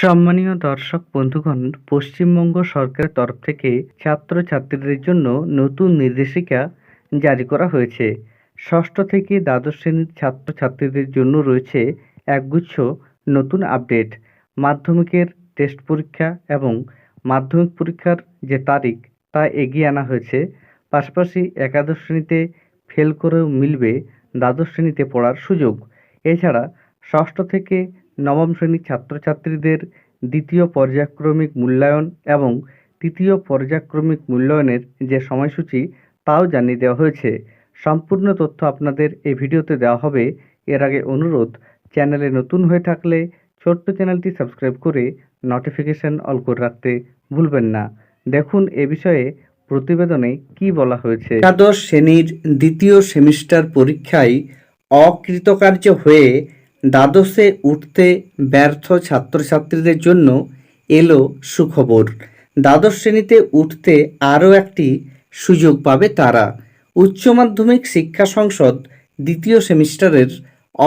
সম্মানীয় দর্শক বন্ধুগণ, পশ্চিমবঙ্গ সরকারের তরফ থেকে ছাত্রছাত্রীদের জন্য নতুন নির্দেশিকা জারি করা হয়েছে। ষষ্ঠ থেকে দ্বাদশ শ্রেণির ছাত্রছাত্রীদের জন্য রয়েছে একগুচ্ছ নতুন আপডেট। মাধ্যমিকের টেস্ট পরীক্ষা এবং মাধ্যমিক পরীক্ষার যে তারিখ, তা এগিয়ে আনা হয়েছে। পাশাপাশি একাদশ শ্রেণীতে ফেল করেও মিলবে দ্বাদশ শ্রেণীতে পড়ার সুযোগ। এছাড়া ষষ্ঠ থেকে নবম শ্রেণির ছাত্রছাত্রীদের দ্বিতীয় পর্যায়ক্রমিক মূল্যায়ন এবং তৃতীয় পর্যায়ক্রমিক মূল্যায়নের যে সময়সূচি, তাও জানিয়ে দেওয়া হয়েছে। সম্পূর্ণ তথ্য আপনাদের এই ভিডিওতে দেওয়া হবে। এর আগে অনুরোধ, চ্যানেলে নতুন হয়ে থাকলে ছোট্ট চ্যানেলটি সাবস্ক্রাইব করে নোটিফিকেশন অল করে রাখতে ভুলবেন না। দেখুন এ বিষয়ে প্রতিবেদনে কি বলা হয়েছে। একাদশ শ্রেণির দ্বিতীয় সেমিস্টার পরীক্ষায় অকৃতকার্য হয়ে দ্বাদশে উঠতে ব্যর্থ ছাত্রছাত্রীদের জন্য এলো সুখবর। দ্বাদশ শ্রেণীতে উঠতে আরও একটি সুযোগ পাবে তারা। উচ্চ মাধ্যমিক শিক্ষা সংসদ দ্বিতীয় সেমিস্টারের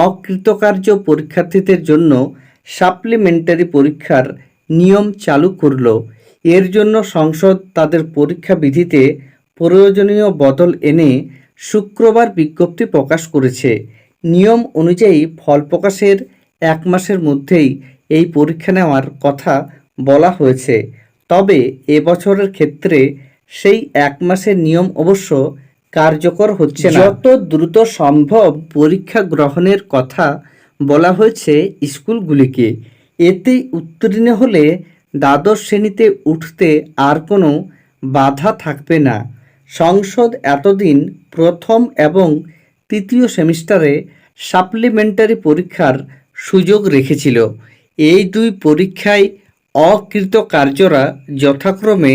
অকৃতকার্য পরীক্ষার্থীদের জন্য সাপ্লিমেন্টারি পরীক্ষার নিয়ম চালু করল। এর জন্য সংসদ তাদের পরীক্ষা বিধিতে প্রয়োজনীয় বদল এনে শুক্রবার বিজ্ঞপ্তি প্রকাশ করেছে। নিয়ম অনুযায়ী ফল প্রকাশের এক মাসের মধ্যেই এই পরীক্ষা নেওয়ার কথা বলা হয়েছে। তবে এবছরের ক্ষেত্রে সেই এক মাসের নিয়ম অবশ্য কার্যকর হচ্ছে না। যত দ্রুত সম্ভব পরীক্ষা গ্রহণের কথা বলা হয়েছে স্কুলগুলিকে। এতে উত্তীর্ণ হলে দ্বাদশ শ্রেণীতে উঠতে আর কোনো বাধা থাকবে না। সংসদ এতদিন প্রথম এবং তৃতীয় সেমিস্টারে সাপ্লিমেন্টারি পরীক্ষার সুযোগ রেখেছিল। এই দুই পরীক্ষায় অকৃতকার্যরা যথাক্রমে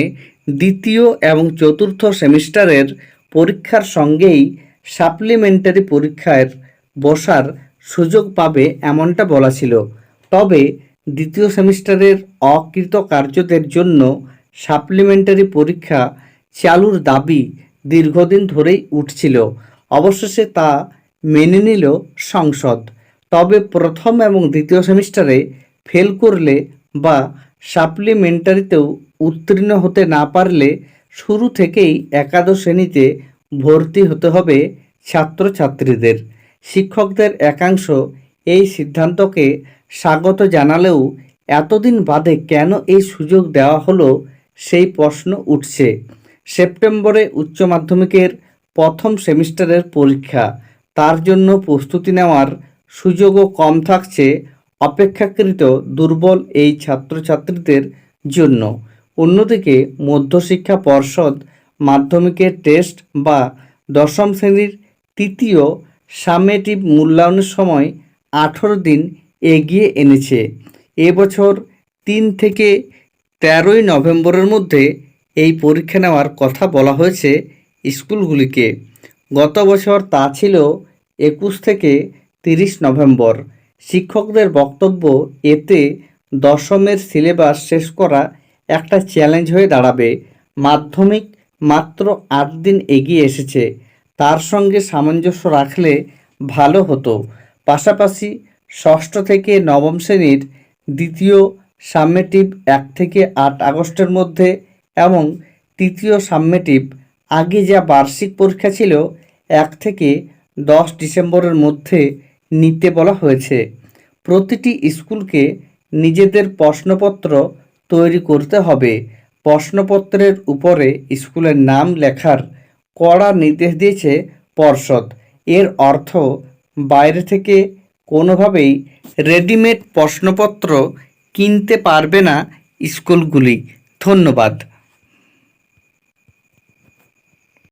দ্বিতীয় এবং চতুর্থ সেমিস্টারের পরীক্ষার সঙ্গেই সাপ্লিমেন্টারি পরীক্ষার বসার সুযোগ পাবে এমনটা বলা ছিল। তবে দ্বিতীয় সেমিস্টারের অকৃতকার্যদের জন্য সাপ্লিমেন্টারি পরীক্ষা চালুর দাবি দীর্ঘদিন ধরেই উঠছিল। অবশেষে তা মেনে নিল সংসদ। তবে প্রথম এবং দ্বিতীয় সেমিস্টারে ফেল করলে বা সাপ্লিমেন্টারিতেও উত্তীর্ণ হতে না পারলে শুরু থেকেই একাদশ শ্রেণীতে ভর্তি হতে হবে ছাত্রছাত্রীদের। শিক্ষকদের একাংশ এই সিদ্ধান্তকে স্বাগত জানালেও এতদিন বাদে কেন এই সুযোগ দেওয়া হলো সেই প্রশ্ন উঠছে। সেপ্টেম্বরে উচ্চ মাধ্যমিকের প্রথম সেমিস্টারের পরীক্ষা। তার জন্য প্রস্তুতি নেওয়ার সুযোগও কম থাকছে অপেক্ষাকৃত দুর্বল এই ছাত্রছাত্রীদের জন্য। অন্যদিকে মধ্যশিক্ষা পর্ষদ মাধ্যমিকের টেস্ট বা দশম শ্রেণির তৃতীয় সামেটিভ মূল্যায়নের সময় আঠেরো দিন এগিয়ে এনেছে। এবছর তিন থেকে তেরোই নভেম্বরের মধ্যে এই পরীক্ষা নেওয়ার কথা বলা হয়েছে স্কুলগুলিকে গত বছর তা ছিল একুশ থেকে তিরিশ নভেম্বর। শিক্ষকদের বক্তব্য, এতে দশমের সিলেবাস শেষ করা একটা চ্যালেঞ্জ হয়ে দাঁড়াবে। মাধ্যমিক মাত্র আট দিন এগিয়ে এসেছে। তার সঙ্গে সামঞ্জস্য রাখলে ভালো হতো। পাশাপাশি ষষ্ঠ থেকে নবম শ্রেণির দ্বিতীয় সাবমেটিভ এক থেকে আট আগস্টের মধ্যে এবং তৃতীয় সাবমেটিভ আগে যা বার্ষিক পরীক্ষা ছিল, এক থেকে দশ ডিসেম্বরের মধ্যে নিতে বলা হয়েছে। প্রতিটি স্কুলকে নিজেদের প্রশ্নপত্র তৈরি করতে হবে। প্রশ্নপত্রের উপরে স্কুলের নাম লেখার কড়া নির্দেশ দিয়েছে পর্ষদ। এর অর্থ, বাইরে থেকে কোনোভাবেই রেডিমেড প্রশ্নপত্র কিনতে পারবে না স্কুলগুলি। ধন্যবাদ।